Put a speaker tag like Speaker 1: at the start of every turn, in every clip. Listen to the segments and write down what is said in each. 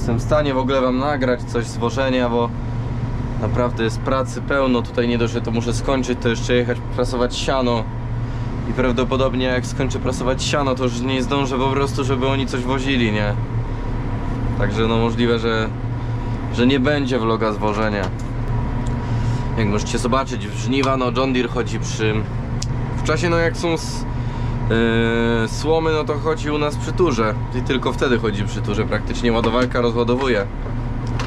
Speaker 1: jestem w stanie w ogóle wam nagrać coś z wożenia, bo naprawdę jest pracy pełno. Tutaj nie dość, że to muszę skończyć, to jeszcze jechać prasować siano. I prawdopodobnie jak skończę prasować siano, to już nie zdążę po prostu, żeby oni coś wozili, nie? Także no możliwe, że, że nie będzie vloga z wożenia. Jak możecie zobaczyć, w żniwa no John Deere chodzi przy... W czasie no jak są s- yy, słomy, no to chodzi u nas przy turze. I tylko wtedy chodzi przy turze. Praktycznie ładowarka rozładowuje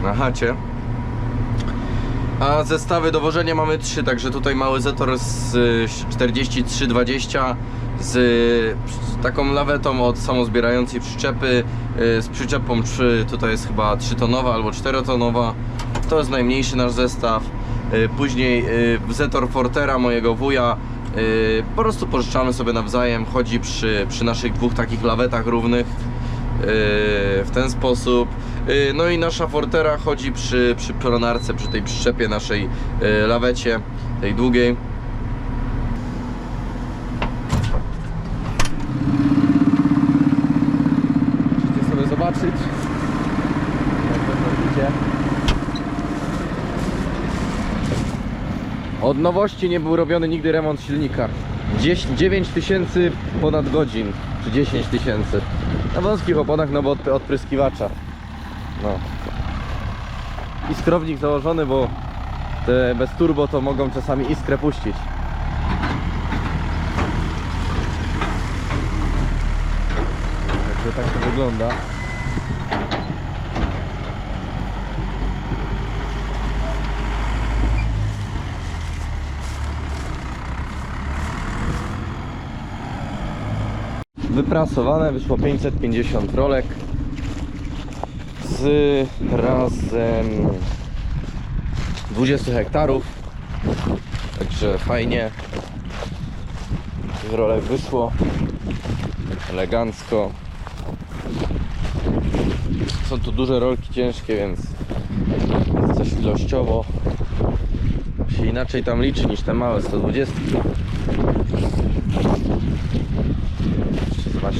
Speaker 1: na chacie. A zestawy do wożenia mamy trzy, także tutaj mały Zetor z y, 4320 z y, taką lawetą od samozbierającej przyczepy, y, z przyczepą 3, tutaj jest chyba 3-tonowa albo 4-tonowa. To jest najmniejszy nasz zestaw. Y, Później Zetor Fortera mojego wuja. Y, Po prostu pożyczamy sobie nawzajem. Chodzi przy, przy naszych dwóch takich lawetach równych. Yy, w ten sposób. Yy, No i nasza Fortera chodzi przy, przy pronarce, przy tej przyczepie naszej yy, lawecie, tej długiej. Możecie sobie zobaczyć. Jak to robicie. Od nowości nie był robiony nigdy remont silnika. 10 9 tysięcy ponad godzin, czy 10 tysięcy. Na wąskich oponach, no bo od odpryskiwacza. No. Iskrownik założony, bo te bez turbo to mogą czasami iskrę puścić. Także tak to wygląda. Wyprasowane, wyszło 550 rolek z razem 20 hektarów. Także fajnie. Tych rolek wyszło elegancko. Są tu duże rolki ciężkie, więc coś ilościowo się inaczej tam liczy niż te małe 120.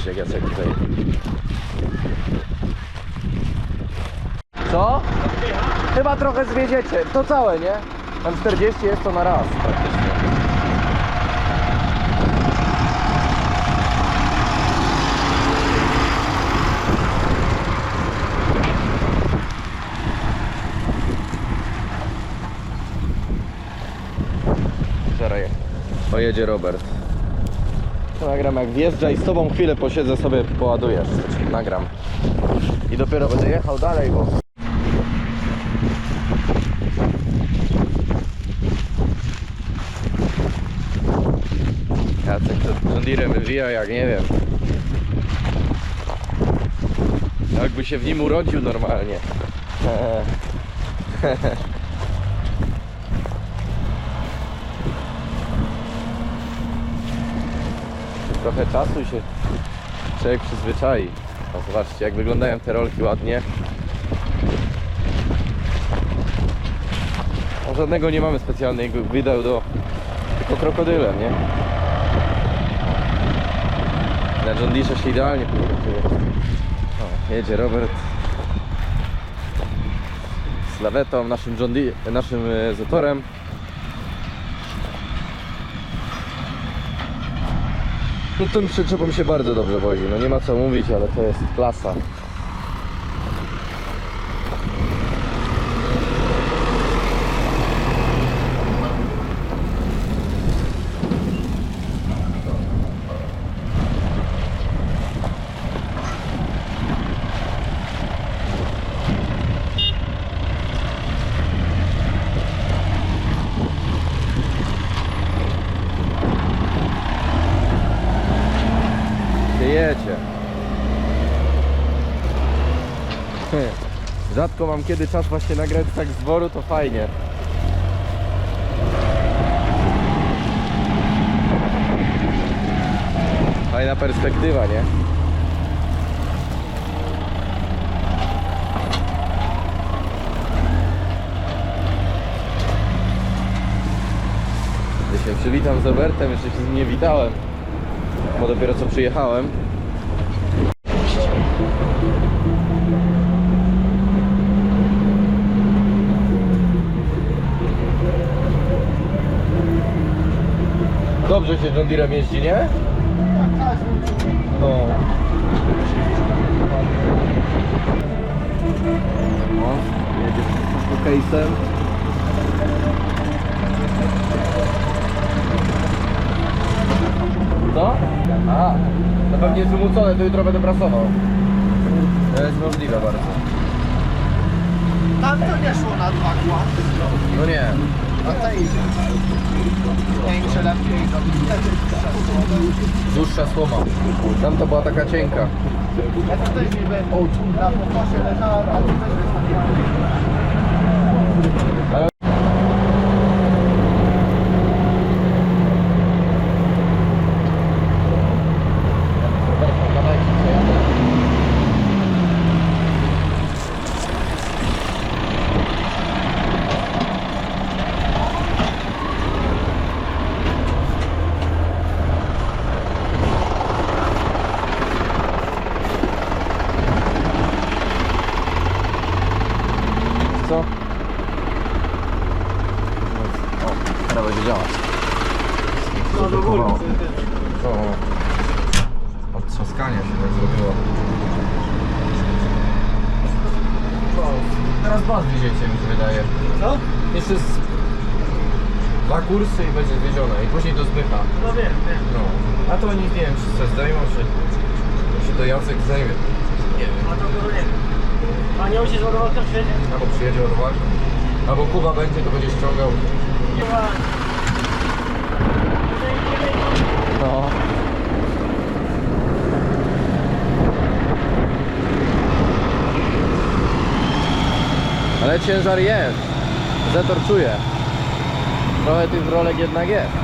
Speaker 1: Jak Jacek tutaj Co? Chyba trochę zwiedziecie. To całe, nie? Tam 40 jest to na raz praktycznie. Pojedzie Robert. To nagram jak wjeżdża i z tobą chwilę posiedzę sobie poładujesz. Nagram. I dopiero będę jechał dalej, bo... Jacek to John Deere wywija jak nie wiem. Jakby się w nim urodził normalnie. Trochę czasu i się człowiek przyzwyczai. O, zobaczcie jak wyglądają te rolki ładnie. O, żadnego nie mamy specjalnego wideo do tylko krokodylem, nie? Na John się idealnie prezentuje. O, jedzie Robert z lawetą, naszym John naszym e. No tym przyczepą się bardzo dobrze wozi, no nie ma co mówić, ale to jest klasa. Rzadko mam kiedy czas właśnie nagrać tak z dworu, to fajnie. Fajna perspektywa, nie? Ja się przywitam z Robertem, jeszcze się z nim nie witałem, bo dopiero co przyjechałem. Dobrze się John Deerem jeździ, nie? No. No, jedzie z case'em. Co? A, to pewnie jest wymucone, to jutro będę prasował. To jest możliwe bardzo.
Speaker 2: Tam to nie szło na dwa kła.
Speaker 1: No nie.
Speaker 2: A to idzie. Większe, lepiej. Wtedy
Speaker 1: Dłuższa słoma. Tam to była taka cienka.
Speaker 2: Ja to też niby na pokłasie leżała, ale to też jest
Speaker 1: Co? O, teraz będzie działać.
Speaker 2: No do góry.
Speaker 1: O, od trzaskania się tak zrobiło. Teraz bas wieziecie mi się wydaje.
Speaker 2: Co?
Speaker 1: Jeszcze z... dwa kursy i będzie zwiezione i później do Zbycha.
Speaker 2: No wiem, wiem.
Speaker 1: No. A to oni nie wiem, czy se zdejmą, czy, czy to Jacek zdejmie. Nie wiem.
Speaker 2: A to go nie wiem. A nie ojciec ładowarka przyjedzie?
Speaker 1: Albo przyjedzie ładowarką. Albo Kuba będzie, to będzie ściągał.
Speaker 2: Ma.
Speaker 1: No. Ale ciężar jest. Zetor czuje. Trochę tych rolek jednak jest.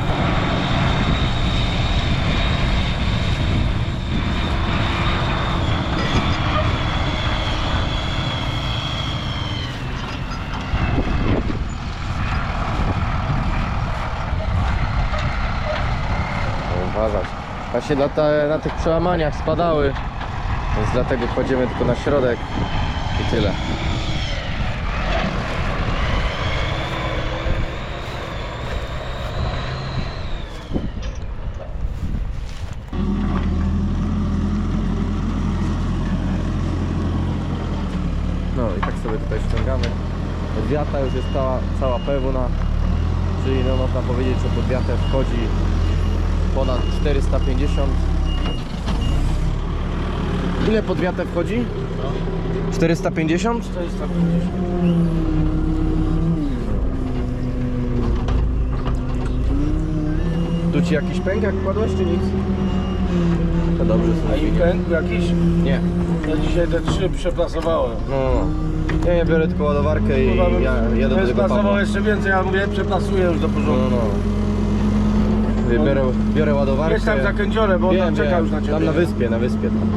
Speaker 1: uważać. Właśnie na, te, na tych przełamaniach spadały, więc dlatego kładziemy tylko na środek i tyle. No i tak sobie tutaj ściągamy. Podwiata już jest cała, cała pełna, czyli no można powiedzieć, że pod wiatę wchodzi ponad 450. Ile pod wiatę wchodzi? 450?
Speaker 2: 450.
Speaker 1: Tu ci jakiś pęk jak kładłeś czy nic? To dobrze
Speaker 2: A im pękł jakiś?
Speaker 1: Nie.
Speaker 2: Ja dzisiaj te trzy przeplasowałem.
Speaker 1: No, no. Ja nie biorę tylko ładowarkę i ja jadę do tego Pawła.
Speaker 2: jeszcze więcej, ja mówię, przeplasuję już do
Speaker 1: No, no,
Speaker 2: porządku.
Speaker 1: no. Biorę, biorę ładowarkę.
Speaker 2: Jest tam za kędziorę, bo on tam czeka już na ciebie.
Speaker 1: Tam na wyspie, na wyspie. Tam.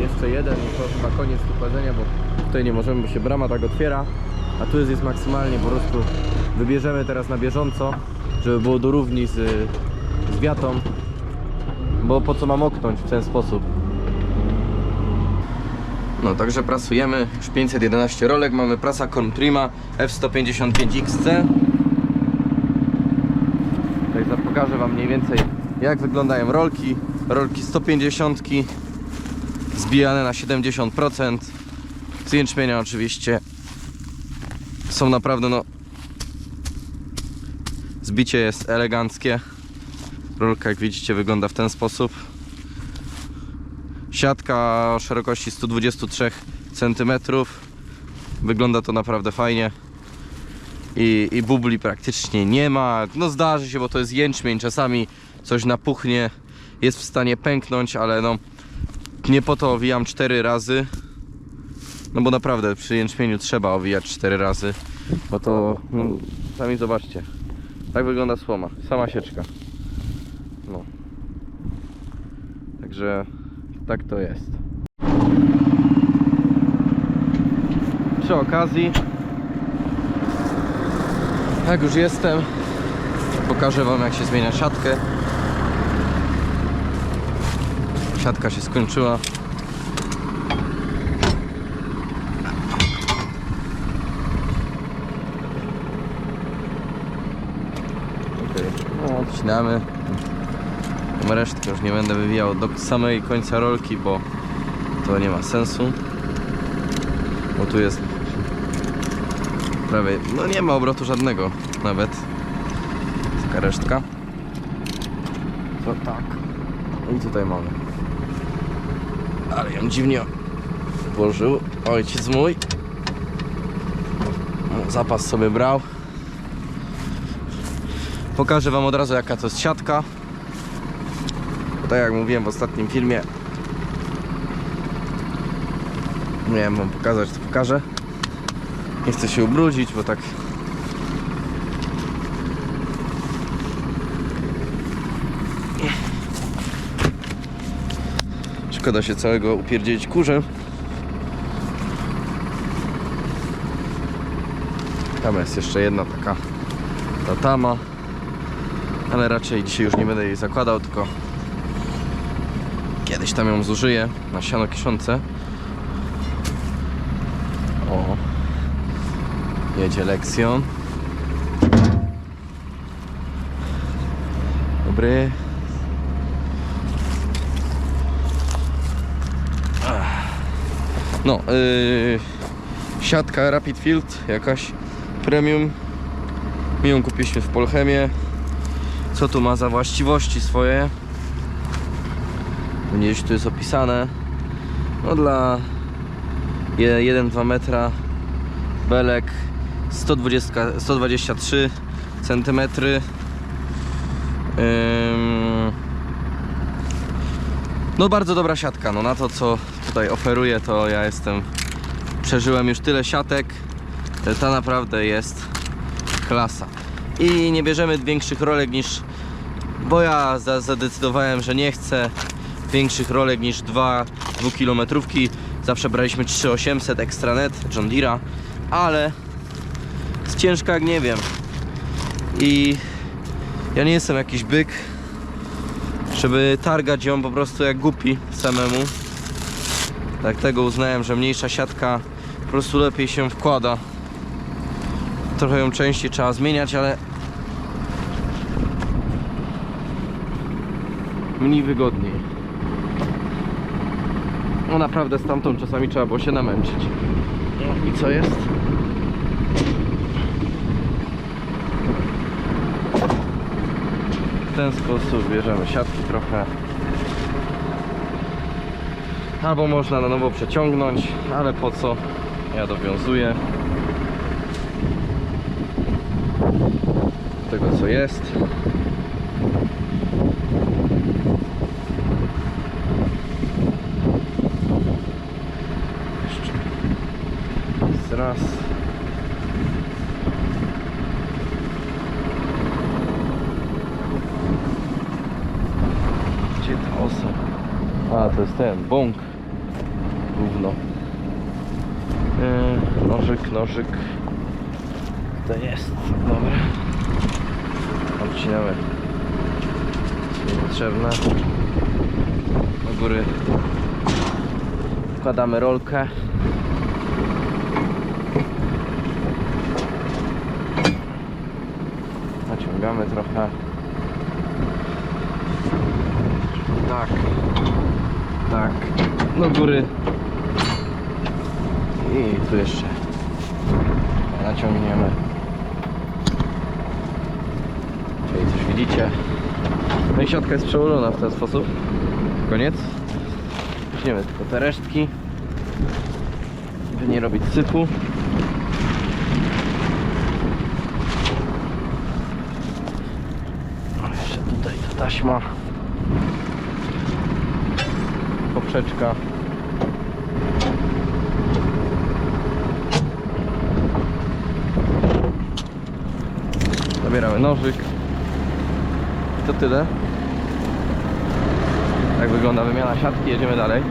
Speaker 1: Jeszcze jeden i to chyba koniec tu bo tutaj nie możemy, bo się brama tak otwiera. A tu jest, jest maksymalnie, po prostu wybierzemy teraz na bieżąco, żeby było do równi z, z wiatą. Bo po co mam oknąć w ten sposób? No, także prasujemy już 511 rolek, mamy prasa Conprima F155XC. Tutaj pokażę Wam mniej więcej jak wyglądają rolki. Rolki 150 zbijane na 70% z oczywiście są naprawdę no zbicie jest eleganckie rolka jak widzicie wygląda w ten sposób. Siatka o szerokości 123 cm wygląda to naprawdę fajnie. I, i bubli praktycznie nie ma. No zdarzy się, bo to jest jęczmień. Czasami coś napuchnie. Jest w stanie pęknąć, ale no nie po to owijam 4 razy. No bo naprawdę przy jęczmieniu trzeba owijać 4 razy bo to no, sami zobaczcie. Tak wygląda słoma, sama sieczka no także tak to jest. Przy okazji, jak już jestem, Pokażę wam jak się zmienia siatkę. Siatka się skończyła. Okej, no odcinamy. Resztkę już nie będę wywijał do samej końca rolki, bo to nie ma sensu. Bo tu jest prawie, no nie ma obrotu żadnego nawet. Taka resztka. To tak. I tutaj mamy. Ale ją dziwnie włożył ojciec mój. No, Zapas sobie brał. Pokażę wam od razu jaka to jest siatka. Tak jak mówiłem w ostatnim filmie. Miałem wam pokazać, to pokażę. Nie chcę się ubrudzić, bo tak Szkoda się całego upierdzielić kurzem. Tam jest jeszcze jedna taka tatama. Ale raczej dzisiaj już nie będę jej zakładał, tylko kiedyś tam ją zużyję na siano kiszące. O. Jedzie lekcją. Dobry. No, yy, siatka Rapid Field, jakaś premium. My ją kupiliśmy w Polchemie. Co tu ma za właściwości swoje? Gdzieś tu jest opisane. No dla 1-2 metra. Belek 120, 123 cm. No bardzo dobra siatka, no na to co tutaj oferuje to ja jestem przeżyłem już tyle siatek. Ta naprawdę jest klasa. I nie bierzemy większych rolek niż bo ja zadecydowałem, że nie chcę większych rolek niż 2 dwukilometrówki zawsze braliśmy 3800 Extranet John Deere'a ale jest ciężka jak nie wiem i ja nie jestem jakiś byk żeby targać ją po prostu jak głupi samemu. Tak tego uznałem, że mniejsza siatka po prostu lepiej się wkłada. Trochę ją częściej trzeba zmieniać, ale mniej wygodniej. No naprawdę z tamtą czasami trzeba było się namęczyć. I co jest? W ten sposób bierzemy siatki trochę. Albo można na nowo przeciągnąć, ale po co? Ja dowiązuję. Tego co jest. Raz. Gdzie ta osa? A, to jest ten, bąk. Gówno. Yy, nożyk, nożyk. To jest. Dobra. Odcinamy. Niepotrzebne. Do góry. Wkładamy rolkę. Naciągamy trochę. Tak. Tak. Do góry. I tu jeszcze. Naciągniemy. Czyli coś widzicie. No i siatka jest przełożona w ten sposób. Koniec. Weźmiemy tylko te resztki. By nie robić sypu. O, jeszcze tutaj ta taśma. poprzeczka. Zabieramy nożyk. To tyle. Tak wygląda wymiana siatki, jedziemy dalej.